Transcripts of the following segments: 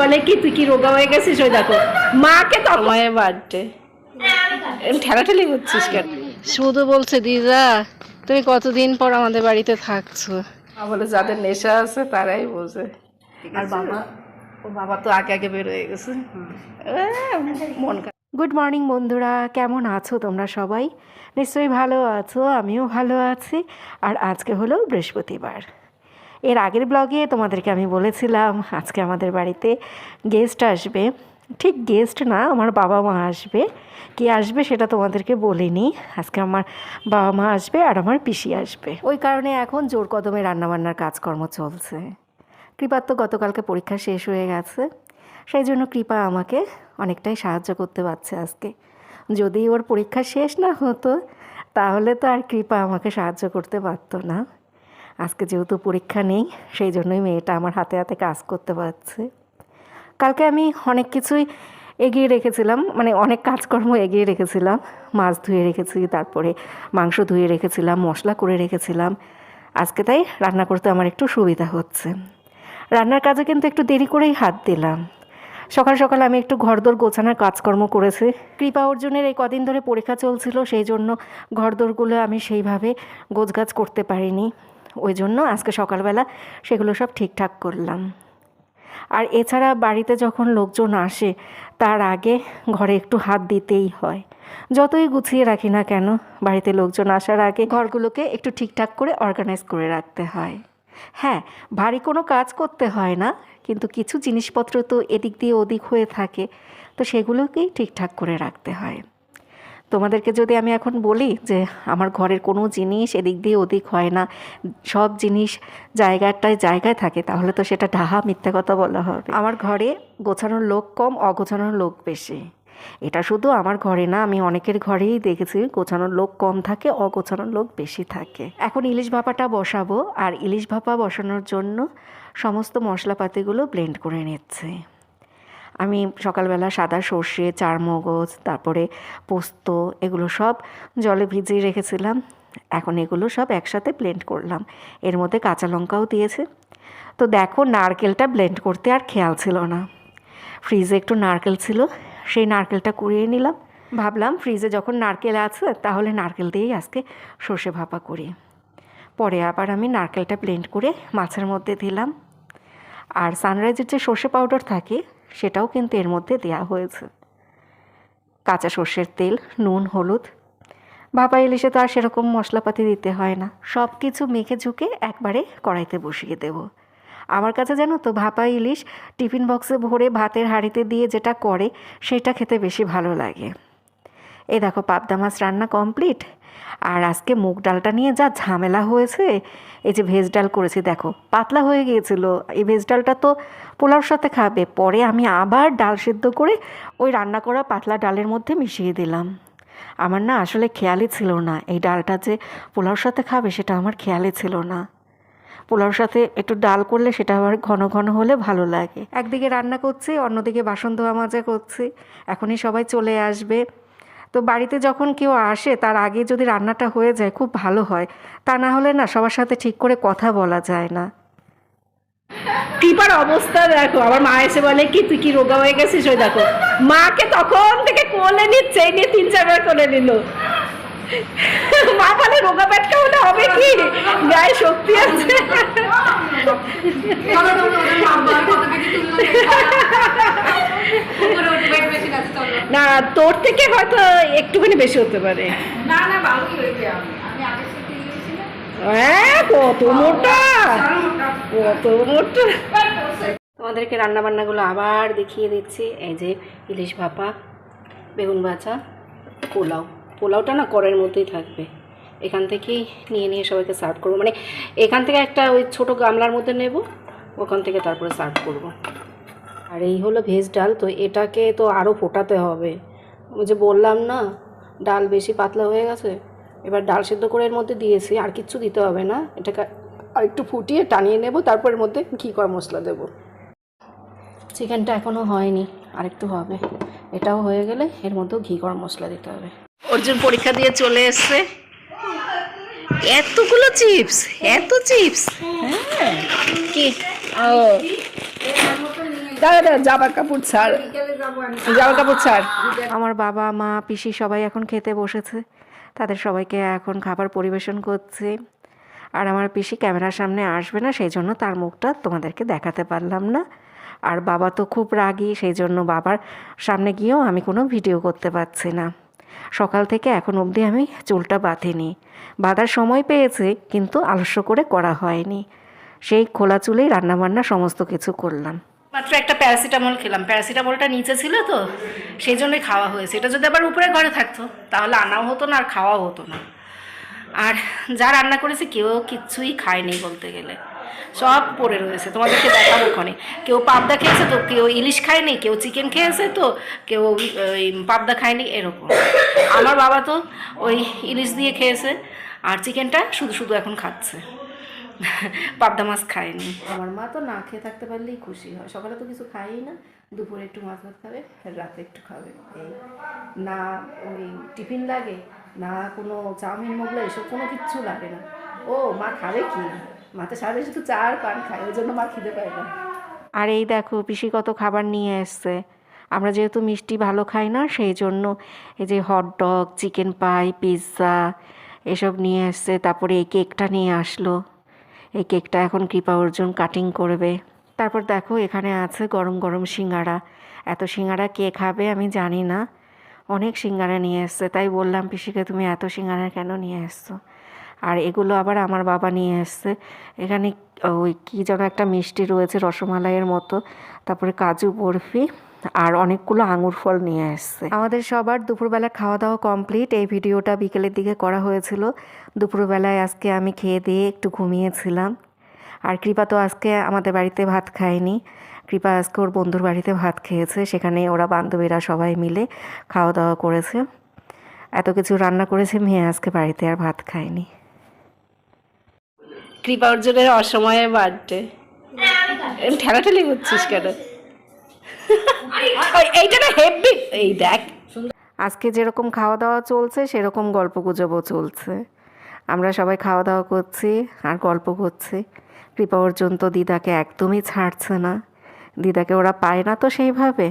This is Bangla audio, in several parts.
বলে কি তুই কি রোগা হয়ে গেছিস? ওই দেখো। মাকে তো মায়ের বার্থডে। ঠেলাঠেলি করছিস কেন? শুধু বলছে দিদা তুমি কতদিন পর আমাদের বাড়িতে থাকছো? বলে যাদের নেশা আছে তারাই বোঝে। আর বাবা ও বাবা তো আগে আগে বের হয়ে গেছে। মন গুড মর্নিং বন্ধুরা। কেমন আছো তোমরা সবাই? নিশ্চয়ই ভালো আছো আমিও ভালো আছি। আর আজকে হলো বৃহস্পতিবার। এর আগের ব্লগে তোমাদেরকে আমি বলেছিলাম, আজকে আমাদের বাড়িতে গেস্ট আসবে। ঠিক গেস্ট না, আমার বাবা মা আসবে। কে আসবে সেটা তোমাদেরকে বলিনি। আজকে আমার বাবা মা আসবে আর আমার পিসি আসবে। ওই কারণে এখন জোর কদমে রান্নাবান্নার কাজকর্ম চলছে। কৃপার তো গতকালকে পরীক্ষা শেষ হয়ে গেছে। সেই জন্য কৃপা আমাকে অনেকটাই সাহায্য করতে পারছে আজকে। যদি ওর পরীক্ষা শেষ না হতো, তাহলে তো আর কৃপা আমাকে সাহায্য করতে পারতো না। আজকে যেহেতু পরীক্ষা নেই, সেই জন্যই মেয়েটা আমার হাতে হাতে কাজ করতে পারছে। কালকে আমি অনেক কিছুই এগিয়ে রেখেছিলাম মানে অনেক কাজকর্ম এগিয়ে রেখেছিলাম। মাছ ধুয়ে রেখেছি, তারপরে মাংস ধুয়ে রেখেছিলাম, মশলা করে রেখেছিলাম। আজকে তাই রান্না করতে আমার একটু সুবিধা হচ্ছে। রান্নার কাজে কিন্তু একটু দেরি করেই হাত দিলাম। সকাল সকাল আমি একটু ঘরদোর গোছানোর কাজকর্ম করেছি। কৃপা অর্জুনের এই কদিন ধরে পরীক্ষা চলছিল, সেই জন্য ঘরদোরগুলো আমি সেইভাবে গোছগাছ করতে পারিনি। ওই জন্য আজকে সকালবেলা সেগুলো সব ঠিকঠাক করলাম। আর এছাড়া বাড়িতে যখন লোকজন আসে, তার আগে ঘরে একটু হাত দিতেই হয়। যতই গুছিয়ে রাখি না কেন, বাড়িতে লোকজন আসার আগে ঘরগুলোকে একটু ঠিকঠাক করে অর্গানাইজ করে রাখতে হয়। হ্যাঁ ভারী কোনো কাজ করতে হয় না, কিন্তু কিছু জিনিসপত্র তো এদিক দিয়ে ওদিক হয়ে থাকে, তো সেগুলোকেই ঠিকঠাক করে রাখতে হয়। তোমাদেরকে যদি আমি এখন বলি যে আমার ঘরের কোনো জিনিস এদিক দিয়ে ওদিক হয় না, সব জিনিস জায়গাটায় জায়গায় থাকে, তাহলে তো সেটা ঢাহা মিথ্যা কথা বলা হবে। আমার ঘরে গোছানোর লোক কম, অগোছানোর লোক বেশি। এটা শুধু আমার ঘরে না, আমি অনেকের ঘরেই দেখেছি গোছানোর লোক কম থাকে, অগোছানোর লোক বেশি থাকে। এখন ইলিশ ভাপাটা বসাবো, আর ইলিশ ভাপা বসানোর জন্য সমস্ত মশলাপাতিগুলো ব্লেন্ড করে নিচ্ছে। আমি সকালবেলা সাদা সর্ষে চার মগজ তারপরে পোস্ত, এগুলো সব জলে ভিজিয়ে রেখেছিলাম। এখন এগুলো সব একসাথে ব্লেন্ড করলাম। এর মধ্যে কাঁচা লঙ্কাও দিয়েছে। তো দেখো, নারকেলটা ব্লেন্ড করতে আর খেয়াল ছিল না। ফ্রিজে একটু নারকেল ছিল, সেই নারকেলটা কুড়িয়ে নিলাম। ভাবলাম ফ্রিজে যখন নারকেল আছে, তাহলে নারকেল দিয়েই আজকে সর্ষে ভাপা করি। পরে আবার আমি নারকেলটা ব্লেন্ড করে মাছের মধ্যে দিলাম। আর সানরাইজের যে সর্ষে পাউডার থাকে সেটাও কিন্তু এর মধ্যে দেয়া হয়েছে। কাঁচা সর্ষের তেল, নুন, হলুদ। ভাপা ইলিশে তো আর সেরকম মশলাপাতি দিতে হয় না। সব কিছু মেখে ঝুঁকে একবারে কড়াইতে বসিয়ে দেব। আমার কাছে জানো তো, ভাপা ইলিশ টিফিন বক্সে ভরে ভাতের হাঁড়িতে দিয়ে যেটা করে, সেটা খেতে বেশি ভালো লাগে। এই দেখো পাবদা মাছ রান্না কমপ্লিট। আর আজকে মুগ ডালটা নিয়ে যা ঝামেলা হয়েছে, এই যে ভেজ ডাল করেছি দেখো, পাতলা হয়ে গিয়েছিল। এই ভেজ ডালটা তো পোলাওর সাথে খাবে, পরে আমি আবার ডাল সিদ্ধ করে ওই রান্না করা পাতলা ডালের মধ্যে মিশিয়ে দিলাম। আমার না আসলে খেয়ালই ছিল না, এই ডালটা যে পোলাওর সাথে খাবে সেটা আমার খেয়ালই ছিল না। পোলাওর সাথে একটু ডাল করলে সেটা আবার ঘন ঘন হলে ভালো লাগে। একদিকে রান্না করছি, অন্যদিকে বাসন ধোয়া মাজা করছি। এখনই সবাই চলে আসবে। তো বাড়িতে যখন কেউ আসে, তার আগে যদি রান্নাটা হয়ে যায়, খুব ভালো হয়। তা না হলে না সবার সাথে ঠিক করে কথা বলা যায় না। কৃপার অবস্থা দেখো। আমার মা এসে বলে, কি, তুই কি রোগা হয়ে গেছিস? ওই দেখো। মাকে তখন থেকে কোলে নিচ্ছে নিয়ে তিন, চারবার কোলে নিল। মা বলে রোগা পেটটা হলে হবে কি? গায়ে শক্তি আছে। না তোর থেকে হয়তো একটুখানি বেশি হতে পারে। না না হ্যাঁ কত মোটা। কত মোটা। তোমাদেরকে রান্না বান্নাগুলো আবার দেখিয়ে দিচ্ছি। এই যে ইলিশ ভাপা বেগুন ভাজা পোলাও। পোলাওটা না কড়াইয়ের মধ্যেই থাকবে। এখান থেকেই নিয়ে নিয়ে সবাইকে সার্ভ করব। মানে এখান থেকে একটা ওই ছোট গামলার মধ্যে নেব, ওখান থেকে তারপরে সার্ভ করব। আর এই হলো ভেজ ডাল, তো এটাকে তো আরও ফোটাতে হবে। যে বললাম না, ডাল বেশি পাতলা হয়ে গেছে, এবার ডাল সেদ্ধ করে এর মধ্যে দিয়েছি, আর কিচ্ছু দিতে হবে না। এটাকে আর একটু ফুটিয়ে টানিয়ে নেব, তারপর এর মধ্যে ঘি করা মশলা দেবো। চিকেনটা এখনও হয়নি, আরেকটু হবে। এটাও হয়ে গেলে এর মধ্যেও ঘি, গরম মশলা দিতে হবে। অর্জুন পরীক্ষা দিয়ে চলে এসছে। এতগুলো চিপস, এত চিপস। হ্যাঁ কি? ও। ছাড়। আমার বাবা, মা, পিসি সবাই এখন খেতে বসেছে। তাদের সবাইকে এখন খাবার পরিবেশন করছে। আর আমার পিসি ক্যামেরার সামনে আসবে না, সেই জন্য তার মুখটা তোমাদেরকে দেখাতে পারলাম না। আর বাবা তো খুব রাগী, সেই জন্য বাবার সামনে গিয়েও আমি কোনো ভিডিও করতে পারছি না। সকাল থেকে এখন অবধি আমি চুলটা বাঁধিনি। বাঁধার সময় পেয়েছে, কিন্তু আলস্য করে করা হয়নি। সেই খোলা চুলেই রান্নাবান্না সমস্ত কিছু করলাম। মাত্র একটা প্যারাসিটামল খেলাম। প্যারাসিটামলটা নিচে ছিল তো, সেই জন্যই খাওয়া হয়েছে। এটা যদি আবার উপরে ঘরে থাকতো, তাহলে আনাও হতো না আর খাওয়াও হতো না। আর যা রান্না করেছে, কেউ কিচ্ছুই খায়নি বলতে গেলে। সব পড়ে রয়েছে, তোমাদেরকে দেখাবো ওখানে কেউ পাবদা খেয়েছে তো, কেউ ইলিশ খায়নি, কেউ চিকেন খেয়েছে তো, কেউ, ওই পাবদা খায়নি, এরকম। আমার বাবা তো ওই ইলিশ দিয়ে খেয়েছে, আর চিকেনটা শুধু শুধু এখন খাচ্ছে। পাবদা মাছ খায়নি। আমার মা তো না খেয়ে থাকতে পারলেই খুশি হয়। সকালে তো কিছু খায়ই না, দুপুরে একটু মাছ ভাত খাবে, রাতে একটু খাবে। এই না, ওই টিফিন লাগে, না কোনো চাউমিন মোগলা এসব কোনো কিচ্ছু লাগে না। ও, মা খাবে কি মাতে সারা শুধু চা আর পান খায়, ওই জন্য মা খিদে পায় না। আর এই দেখো, পিসি কত খাবার নিয়ে এসছে। আমরা যেহেতু মিষ্টি ভালো খাই না, সেই জন্য এই যে hot dog chicken pie pizza এসব নিয়ে এসছে। তারপরে এই কেকটা নিয়ে আসলো। এই কেকটা এখন কৃপা অর্জুন কাটিং করবে। তারপর দেখো, এখানে আছে গরম গরম সিঙ্গারা। এত সিঙ্গারা কে খাবে আমি জানি না। অনেক সিঙ্গারা নিয়ে এসছে। তাই বললাম, পিসিকে তুমি এত সিঙ্গারা কেন নিয়ে এসছো? আর এগুলো আবার আমার বাবা নিয়ে এসছে। এখানে ওই কী যেন একটা মিষ্টি রয়েছে, রসমালাইয়ের মতো। তারপরে কাজু বরফি আর অনেকগুলো আঙুর ফল নিয়ে এসছে। আমাদের সবার দুপুরবেলা খাওয়া দাওয়া কমপ্লিট। এই ভিডিওটা বিকেলের দিকে করা হয়েছিল। দুপুরবেলায় আজকে আমি খেয়ে দিয়ে একটু ঘুমিয়েছিলাম। আর কৃপা তো আজকে আমাদের বাড়িতে ভাত খায়নি। কৃপা আজকে ওর বন্ধুর বাড়িতে ভাত খেয়েছে। সেখানে ওরা বান্ধবীরা সবাই মিলে খাওয়া দাওয়া করেছে। এত কিছু রান্না করেছে, মেয়ে আজকে বাড়িতে আর ভাত খায়নি। কৃপা অর্জনের অসময়ে বার্থডে ঠেলাঠেলি করছিস কেন? এইটা না হেভি এই দেখ। আজকে যেরকম খাওয়া দাওয়া চলছে সেরকম গল্প গুজবও চলছে। আমরা সবাই খাওয়া দাওয়া করছি আর গল্প করছি। কৃপা অর্জুন তো দিদাকে একদমই ছাড়ছে না। দিদাকে ওরা পায় না তো সেইভাবে।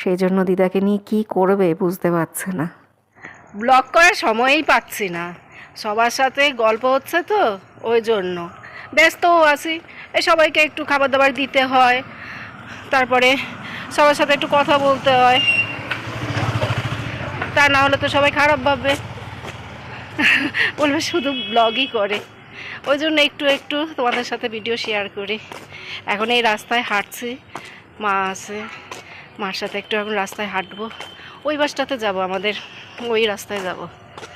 সেই জন্য দিদাকে নিয়ে কি করবে বুঝতে পারছে না। ব্লগ করার সময়ই পাচ্ছি না। সবার সাথে গল্প হচ্ছে তো। ওই জন্য। ব্যস্তও আছি। এই সবাইকে একটু খাবার দাবার দিতে হয়। তারপরে সবার সাথে একটু কথা বলতে হয়। তা না হলে তো সবাই খারাপ ভাববে। বলবে শুধু ব্লগই করে। ওই জন্য একটু একটু তোমাদের সাথে ভিডিও শেয়ার করি। এখন এই রাস্তায় হাঁটছি। মা আছে। মার সাথে একটু এখন রাস্তায় হাঁটবো। ওই বাসটাতে যাব আমাদের। ওই রাস্তায় যাব।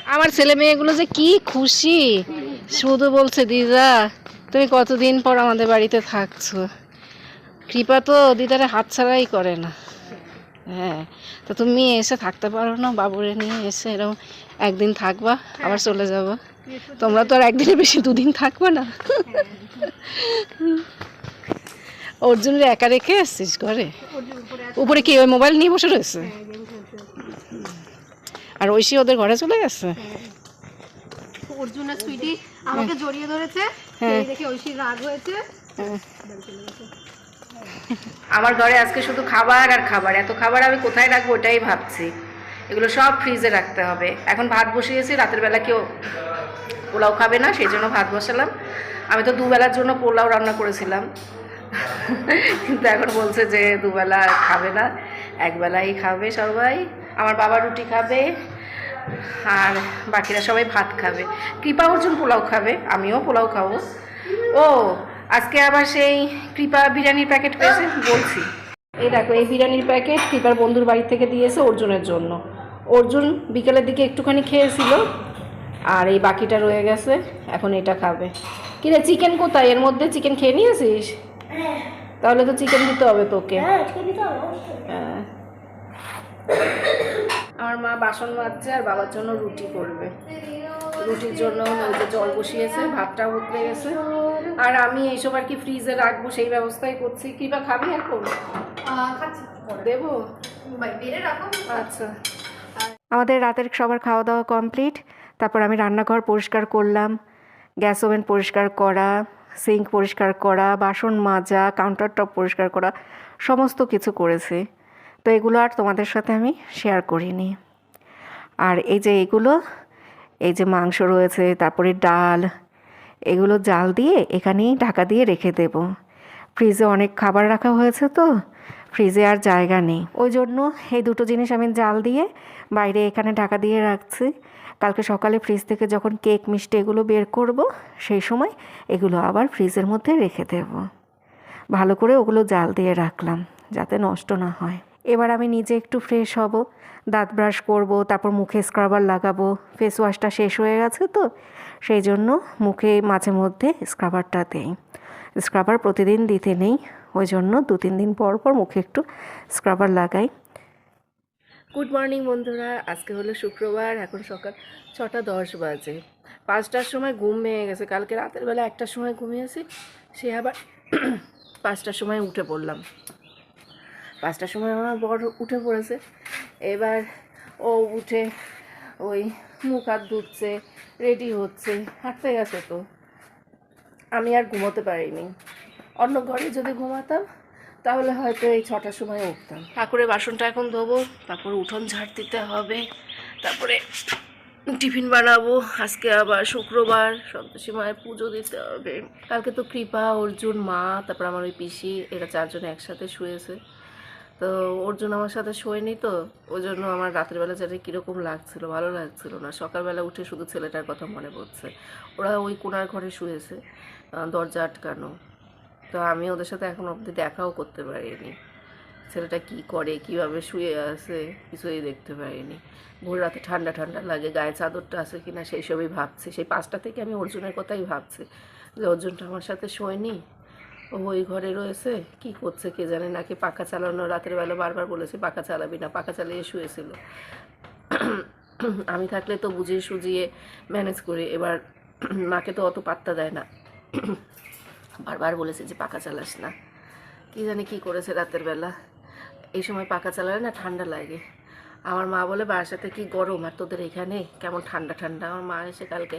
আমার ছেলে মেয়েগুলো যে কি খুশি। শুধু বলছে, দিদা, তুমি কতদিন পর আমাদের বাড়িতে থাকছো? কৃপা তো দিদারে হাত ছাড়াই করে না। হ্যাঁ তো তুমি এসে থাকতে পারো না, বাবুরে নিয়ে এসে এরকম একদিন থাকবা, আবার চলে যাব। তোমরা তো আর একদিনে বেশি দুদিন থাকবে না। অর্জুনের একা রেখে এসছিস ঘরে? উপরে কি ওই মোবাইল নিয়ে বসে রয়েছে? আর ঐশী ওদের ঘরে চলে গেছে? অর্জুনের সুইটি আমাকে জড়িয়ে ধরেছে। হ্যাঁ। এই দেখে ঐশীর রাগ হয়েছে। আমার ঘরে আজকে শুধু খাবার আর খাবার। এত খাবার আমি কোথায় রাখব ওটাই ভাবছি। এগুলো সব ফ্রিজে রাখতে হবে। এখন ভাত বসিয়েছি রাতের বেলা কেউ পোলাও খাবে না সেই জন্য ভাত বসালাম। আমি তো দুবেলার জন্য পোলাও রান্না করেছিলাম। কিন্তু এখন বলছে যে দুবেলা খাবে না। একবেলাই খাবে সবাই। আমার বাবা রুটি খাবে। আর বাকিরা সবাই ভাত খাবে। কৃপা অর্জুন পোলাও খাবে আমিও পোলাও খাব। ও আজকে আবার সেই কৃপা বিরিয়ানির প্যাকেট পেয়েছে বলছি। এই দেখো এই বিরিয়ানির প্যাকেট কৃপার বন্ধুর বাড়ি থেকে দিয়েছে অর্জুনের জন্য। অর্জুন বিকেলের দিকে একটুখানি খেয়েছিল আর এই বাকিটা রয়ে গেছে এখন এটা খাবে। কিরে চিকেন কোথায়? এর মধ্যে চিকেন খেয়ে নিয়েছিস? তাহলে তো চিকেন দিতে হবে তোকে। হ্যাঁ। আমার মা বাসন মাজছে আর বাবার জন্য রুটি করবে। রুটির জন্য ওই যে জল বসিয়েছে ভাতটা উতরে গেছে। আর আমি এইসব আর কি ফ্রিজে রাখব সেই ব্যবস্থাই করছি। কি বা খাবি এখন? খাচ্ছি। দেবো? আচ্ছা। আমাদের রাতের সবার খাওয়া দাওয়া কমপ্লিট। তারপর আমি রান্নাঘর পরিষ্কার করলাম গ্যাস ওভেন পরিষ্কার করা সিঙ্ক পরিষ্কার করা বাসন মাজা কাউন্টার টপ পরিষ্কার করা সমস্ত কিছু করেছি। তো এগুলো আর তোমাদের সাথে আমি শেয়ার করিনি। আর এই যে এগুলো, এই যে মাংস রয়েছে, তারপরে ডাল, এগুলো জাল দিয়ে এখানেই ঢাকা দিয়ে রেখে দেব। ফ্রিজে অনেক খাবার রাখা হয়েছে তো, ফ্রিজে আর জায়গা নেই। ওই জন্য এই দুটো জিনিস আমি জাল দিয়ে বাইরে এখানে ঢাকা দিয়ে রাখছি। কালকে সকালে ফ্রিজ থেকে যখন কেক, মিষ্টি এগুলো বের করব, সেই সময় এগুলো আবার ফ্রিজের মধ্যে রেখে দেব। ভালো করে ওগুলো জাল দিয়ে রাখলাম, যাতে নষ্ট না হয়। এবার আমি নিজে একটু ফ্রেশ হব, দাঁত ব্রাশ করব, তারপর মুখে স্ক্রাবার লাগাবো। ফেস ওয়াশটা শেষ হয়ে গেছে তো, সেই জন্য মুখে মাঝে মধ্যে স্ক্রাবারটা দেই। স্ক্রাবার প্রতিদিন দিতে নেই, ওই জন্য দু তিন দিন পর পর মুখে একটু স্ক্রাবার লাগাই। গুড মর্নিং বন্ধুরা, আজকে হলো শুক্রবার, এখন সকাল ছটা দশ বাজে। পাঁচটার সময় ঘুম ভেঙে গেছে, কালকে রাতের বেলা একটার সময় ঘুমিয়েছি, সে আবার পাঁচটার সময় উঠে পড়লাম। পাঁচটার সময় আমার বড় উঠে পড়েছে। এবার ও উঠে ওই মুখ হাত ধুচ্ছে রেডি হচ্ছে, হাঁটতে গেছে তো। আমি আর ঘুমোতে পারিনি। অন্য ঘরে যদি ঘুমাতাম, তাহলে হয়তো এই ছটার সময় উঠতাম। ঠাকুরের বাসনটা এখন ধোবো, তারপরে উঠোন ঝাড় দিতে হবে, তারপরে টিফিন বানাবো। আজকে আবার শুক্রবার, সন্তোষী মায়ের পুজো দিতে হবে। কালকে তো কৃপা, অর্জুন, মা, তারপর আমার ওই পিসি, এরা চারজন একসাথে শুয়েছে। তো অর্জুন আমার সাথে শোয়নি তো, ওই জন্য আমার রাতের বেলা কীরকম লাগছিল, ভালো লাগছিল না। সকালবেলা উঠে শুধু ছেলেটার কথা মনে পড়ছে। ওরা ওই কোনার ঘরে শুয়েছে দরজা আটকানো। তো আমি ওদের সাথে এখন অবধি দেখাও করতে পারিনি। ছেলেটা কি করে, কীভাবে শুয়ে আছে, কিছুই দেখতে পারিনি। ভোর রাতে ঠান্ডা ঠান্ডা লাগে, গায়ে চাদরটা আছে কিনা, সেই সবই ভাবছি। সেই পাঁচটা থেকে আমি অর্জুনের কথাই ভাবছি যে অর্জুনটা আমার সাথে শোয়নি। ও ওই ঘরে রয়েছে? কি করছে কে জানে? নাকি পাখা চালানো রাতের বেলা বারবার বলেছে, পাখা চালাবি না, পাখা চালিয়ে শুয়েছিল। আমি থাকলে তো বুঝিয়ে সুজিয়ে ম্যানেজ করি। এবার মাকে তো অত পাত্তা দেয় না। বারবার বলেছে যে, পাখা চালাস না। কি জানি কি করেছে রাতের বেলা। এই সময় পাখা চালালে না ঠান্ডা লাগে। আমার মা বলে বাসাতে কি গরম? আর তোদের এখানে কেমন ঠান্ডা ঠান্ডা? আমার মা এসে কালকে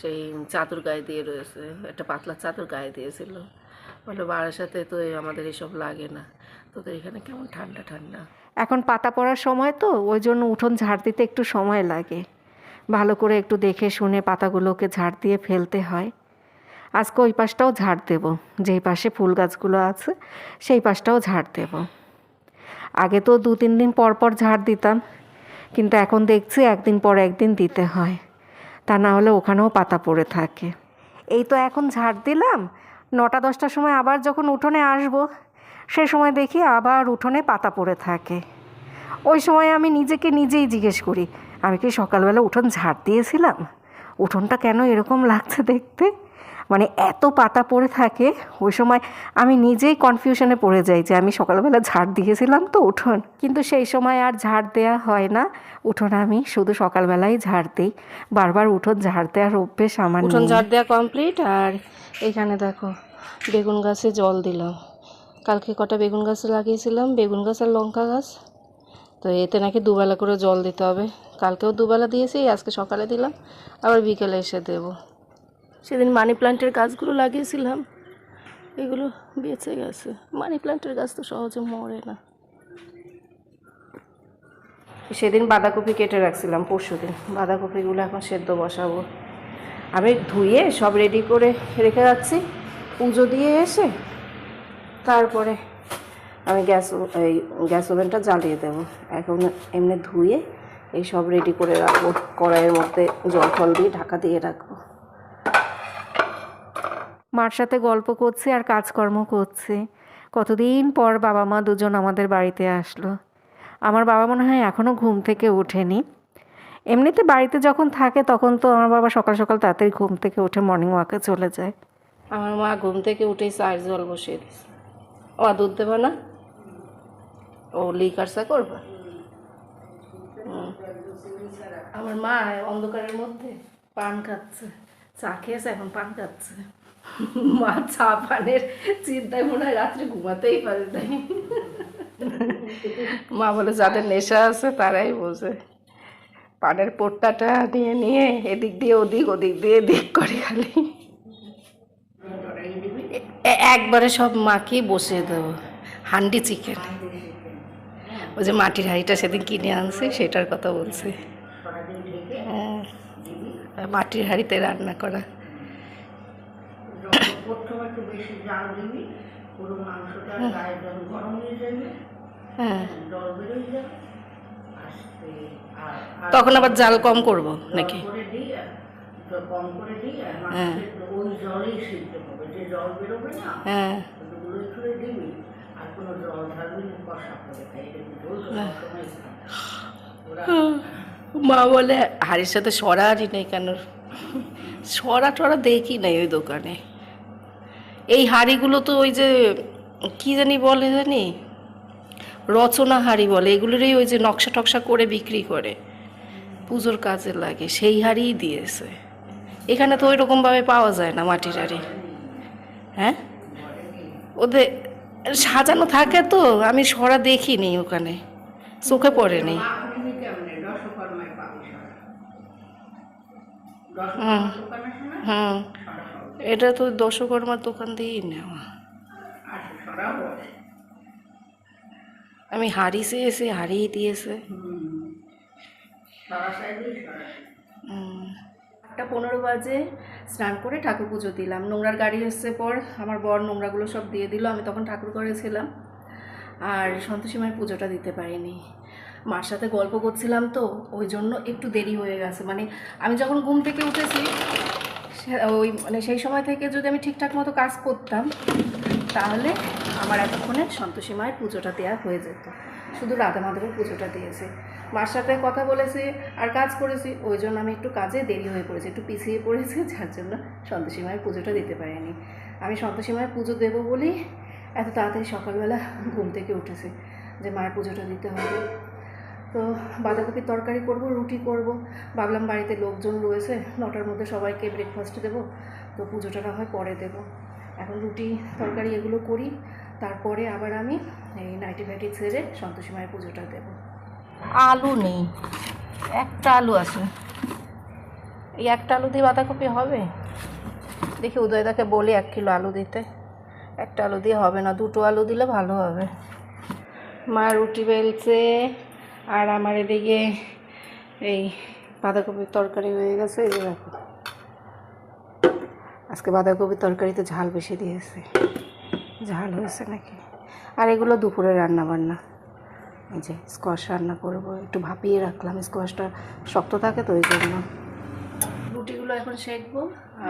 সেই চাদর গায়ে দিয়ে রয়েছে, একটা পাতলা চাদর গায়ে দিয়েছিল। বলে বারাসাতে তো আমাদের এসব লাগে না। তোদের এখানে কেমন ঠান্ডা ঠান্ডা? এখন পাতা পড়ার সময় তো, ওই জন্য উঠোন ঝাড় দিতে একটু সময় লাগে। ভালো করে একটু দেখে শুনে পাতাগুলোকে ঝাড় দিয়ে ফেলতে হয়। আজকে ওই পাশটাও ঝাড় দেব। যেই পাশে ফুল গাছগুলো আছে, সেই পাশটাও ঝাড় দেব। আগে তো দু, তিন দিন পর পর ঝাড় দিতাম, কিন্তু এখন দেখছি একদিন পর একদিন দিতে হয়। তা না হলে ওখানেও পাতা পড়ে থাকে। এই তো এখন ঝাড় দিলাম নটা দশটার সময় আবার যখন উঠোনে আসব, সে সময় দেখি আবার উঠোনে পাতা পড়ে থাকে। ওই সময় আমি নিজেকে নিজেই জিজ্ঞেস করি, আমি কি সকালবেলা উঠোন ঝাড় দিয়েছিলাম? উঠোনটা কেন এরকম লাগছে দেখতে? মানে এত পাতা পড়ে থাকে ওই সময় আমি নিজেই কনফিউশনে পড়ে যাই যে আমি সকালবেলা ঝাড় দিয়েছিলাম তো উঠোন। কিন্তু সেই সময় আর ঝাড় দেওয়া হয় না। উঠোন আমি শুধু সকালবেলায় ঝাড় দিই। বারবার উঠোন ঝাড় দেওয়ার অভ্যেস আমার উঠোন ঝাড় দেওয়া কমপ্লিট আর এখানে দেখো বেগুন গাছে জল দিলাম। কালকে কটা বেগুন গাছ লাগিয়েছিলাম বেগুন গাছ আর লঙ্কা গাছ। তো এতে নাকি দুবেলা করে জল দিতে হবে। কালকেও দুবেলা দিয়েছি আজকে সকালে দিলাম আবার বিকেলে এসে দেব। সেদিন মানি প্লান্টের গাছগুলো লাগিয়েছিলাম, এগুলো বেঁচে গেছে। মানি প্ল্যান্টের গাছ তো সহজে মরে না। সেদিন বাঁধাকপি কেটে রাখছিলাম পরশু দিন বাঁধাকপিগুলো এখন সেদ্ধ বসাবো। আমি ধুয়ে সব রেডি করে রেখে যাচ্ছি। পুজো দিয়ে এসে তারপরে আমি গ্যাস এই গ্যাস ওভেনটা জ্বালিয়ে দেবো। এখন এমনি ধুয়ে এই সব রেডি করে রাখব। কড়াইয়ের মধ্যে জল ফল দিয়ে ঢাকা দিয়ে রাখব। মার সাথে গল্প করছে আর কাজকর্ম করছে। কতদিন পর বাবা মা দুজন আমাদের বাড়িতে আসলো। আমার বাবা মনে হয় এখনও ঘুম থেকে ওঠেনি। এমনিতে বাড়িতে যখন থাকে তখন তো আমার বাবা সকাল সকাল তাড়াতাড়ি ঘুম থেকে উঠে মর্নিং ওয়াকে চলে যায়। আমার মা ঘুম থেকে উঠেই চায়ের জল বসিয়ে দিয়েছে ও দুধ দেবে না? ও লিকার চা করবে। আমার মা অন্ধকারের মধ্যে পান খাচ্ছে। চা খেয়েছে, এখন পান খাচ্ছে। মা চা পানের চিন্তায় মনে হয় রাত্রে ঘুমাতেই পারে নাই। মা বলে, যাদের নেশা আছে তারাই বোঝে। পানের পোট্টাটা নিয়ে নিয়ে এদিক দিয়ে, ওদিক ওদিক দিয়ে, এদিক করে খালি। একবারে সব মাখিয়ে বসিয়ে দেবো। হান্ডি চিকেন। ওই যে মাটির হাঁড়িটা সেদিন কিনে আনছে, সেটার কথা বলছে। হ্যাঁ মাটির হাঁড়িতে রান্না করা। বেশি জাল দিবি পুরো মাংসটা গায়ে যখন গরম হয়ে যাবে হ্যাঁ। জল বেরোয় যাবে আস্তে আর আর তখন আবার জাল কম করব নাকি? করে দিয়ে কম করে দিয়ে হ্যাঁ। ওই জলেই সিদ্ধ হবে। যে জল বেরোবে না হ্যাঁ। ওগুলো ছুঁড়ে দিবি আর কোনো জল ঢালবি কষা করে খাই এটা কিন্তু ওই তো সবসময় খায়। ওরা মা বলে হাড়ির সাথে সরারই নেই কেন? সরা টরা দেখি নাই ওই দোকানে। এই হাড়িগুলো তো ওই যে কি জানি বলে জানি? রচনা হাড়ি বলে এগুলোরই ওই যে নকশা টকশা করে বিক্রি করে। পুজোর কাজে লাগে সেই হাড়িই দিয়েছে। এখানে তো ওই রকমভাবে পাওয়া যায় না মাটির হাড়ি। হ্যাঁ? ওদের সাজানো থাকে তো আমি সরা দেখিনি ওখানে। চোখে পড়েনি হুম। হুম। এটা তো দশকর্মার দোকান দিয়েই নেওয়া। আমি হাড়ি চেয়েছি হারিয়ে দিয়েছে। একটা পনেরো বাজে স্নান করে ঠাকুর পুজো দিলাম। নোংরার গাড়ি এসছে পর আমার বর নোংরাগুলো সব দিয়ে দিল। আমি তখন ঠাকুর করেছিলাম আর সন্তোষী মায়ের পুজোটা দিতে পারিনি। মার সাথে গল্প করছিলাম তো, ওই জন্য একটু দেরি হয়ে গেছে। মানে আমি যখন ঘুম থেকে উঠেছি ওই মানে সেই সময় থেকে যদি আমি ঠিকঠাক মতো কাজ করতাম, তাহলে আমার এতক্ষণে সন্তোষী মায়ের পুজোটা দেওয়া হয়ে যেত। শুধু রাধা মাধবের পুজোটা দিয়েছে। মার সাথে কথা বলেছি, আর কাজ করেছি, ওই জন্য আমি একটু কাজে দেরি হয়ে পড়েছি, একটু পিছিয়ে পড়েছি, যার জন্য সন্তোষী মায়ের পুজোটা দিতে পারিনি। আমি সন্তোষী মায়ের পুজো দেবো বলেই এত তাড়াতাড়ি সকালবেলা ঘুম থেকে উঠেছি যে মায়ের পুজোটা দিতে হবে। তো বাঁধাকপির তরকারি করব, রুটি করব। ভাবলাম বাড়িতে লোকজন রয়েছে, নটার মধ্যে সবাইকে ব্রেকফাস্ট দেবো। তো পুজোটা না হয় পরে দেবো। এখন রুটি, তরকারি এগুলো করি। তারপরে আবার আমি এই নাইটি ফাইটি ছেড়ে সন্তোষী মায়ের পুজোটা দেবো। আলু নেই। একটা আলু আছে। এই একটা আলু দিয়ে বাঁধাকপি হবে? দেখি উদয়দাকে বলি এক কিলো আলু দিতে। একটা আলু দিয়ে হবে না, দুটো আলু দিলে ভালো হবে। মা রুটি বেলছে। আর আমার এদিকে এই বাঁধাকপির তরকারি হয়ে গেছে, এই দেখো। আজকে বাঁধাকপির তরকারিতে ঝাল বেশি দিয়েছে। ঝাল হয়েছে নাকি? আর এগুলো দুপুরে রান্না বান্না এই যে স্কোয়াশ রান্না করব, একটু ভাপিয়ে রাখলাম। স্কোয়াশটা শক্ত থাকে তো ওই জন্য। রুটিগুলো এখন সেকবো,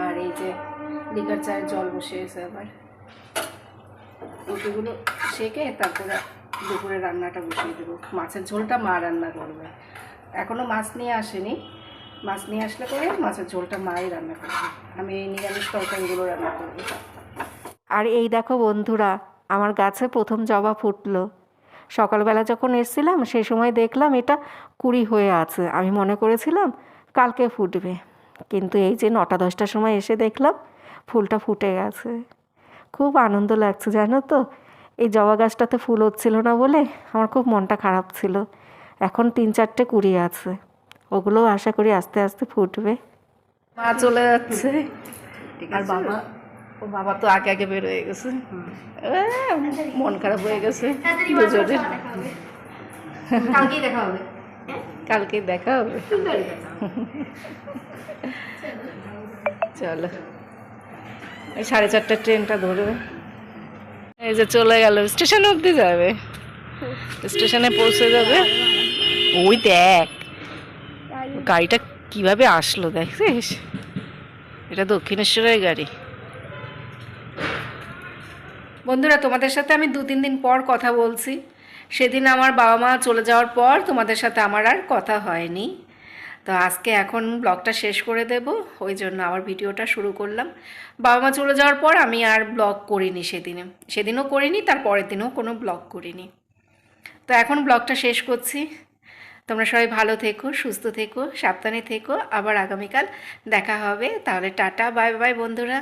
আর এই যে লিকার চায়ের জল বসিয়েছে আবার। রুটিগুলো সেকে তারপরে দুপুরে রান্নাটা বসিয়ে দেবো। মাছের ঝোলটা মা রান্না করবে। এখনও মাছ নিয়ে আসেনি। মাছ নিয়ে আসলে পরে মাছের ঝোলটা মাই রান্না করবে। আমি এই নিরামিষ তরকারিগুলো রান্না করব। আর এই দেখো বন্ধুরা, আমার গাছে প্রথম জবা ফুটলো। সকালবেলা যখন এসেছিলাম সেই সময় দেখলাম এটা কুড়ি হয়ে আছে। আমি মনে করেছিলাম কালকে ফুটবে। কিন্তু এই যে নটা দশটার সময় এসে দেখলাম ফুলটা ফুটে গেছে। খুব আনন্দ লাগছে, জানো তো? এই জবা গাছটাতে ফুল হচ্ছিল না বলে আমার খুব মনটা খারাপ ছিল। এখন তিন চারটে কুড়ি আছে। ওগুলোও আশা করি আস্তে আস্তে ফুটবে। মা চলে যাচ্ছে। আর বাবা ও বাবা তো আগে আগে বের হয়ে গেছে। মন খারাপ হয়ে গেছে। দুজনের কালকেই দেখা হবে। কালকে দেখা হবে। চলো। এই সাড়ে চারটার ট্রেনটা ধরবে। এই যে চলে গেল। স্টেশন অবধি যাবে। স্টেশনে পৌঁছে যাবে। ওই দেখ, গাড়িটা কীভাবে আসলো দেখছিস? এটা দক্ষিণেশ্বরের গাড়ি। বন্ধুরা, তোমাদের সাথে আমি দু তিন দিন পর কথা বলছি। সেদিন আমার বাবা মা চলে যাওয়ার পর তোমাদের সাথে আমার আর কথা হয়নি। তো আজকে এখন ব্লগটা শেষ করে দেব, ওই জন্য আবার ভিডিওটা শুরু করলাম। বাবা মা চলে যাওয়ার পর আমি আর ব্লগ করিনি সেদিনে। সেদিনও করিনি, তার পরের দিনও কোনো ব্লগ করিনি। তো এখন ব্লগটা শেষ করছি। তোমরা সবাই ভালো থেকো, সুস্থ থেকো, সাবধানে থেকো। আবার আগামীকাল দেখা হবে। তাহলে টাটা, বাই বাই বন্ধুরা।